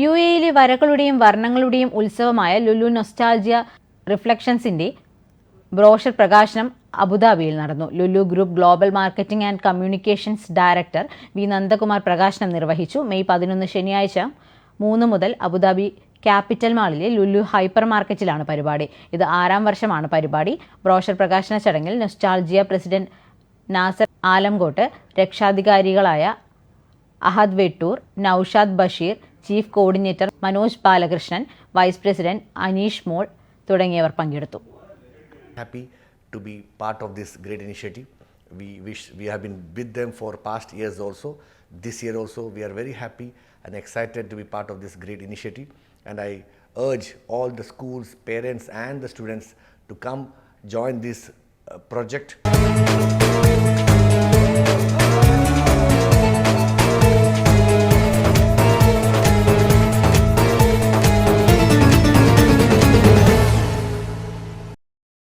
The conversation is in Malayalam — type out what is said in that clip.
യു എയിലെ വരകളുടെയും വർണങ്ങളുടെയും ഉത്സവമായ ലുലു നൊസ്റ്റാൾജിയ റിഫ്ലക്ഷൻസിന്റെ ബ്രോഷർ പ്രകാശനം അബുദാബിയിൽ നടന്നു. Lulu group global marketing and communications director V Nandakumar പ്രകാശനം നിർവഹിച്ചു. മെയ് പതിനൊന്ന് ശനിയാഴ്ച മൂന്ന് മുതൽ അബുദാബി ക്യാപിറ്റൽ മാളിലെ ലുലു ഹൈപ്പർ മാർക്കറ്റിലാണ് പരിപാടി. ഇത് ആറാം വർഷമാണ് പരിപാടി. ബ്രോഷർ പ്രകാശന ചടങ്ങിൽ nostalgia president Nasar ആലംകോട്ട് രക്ഷാധികാരികളായ Ahad Vettoor Noushad Basheer chief coordinator Manoj Balakrishnan vice president Aneesh Mol തുടങ്ങിയവർ പങ്കെടുത്തു happy to be part of this great initiative. We wish we have been with them for past years also. This year also, we are very happy and excited to be part of this great initiative. And I urge all the schools, parents, and the students to come join this uh, project.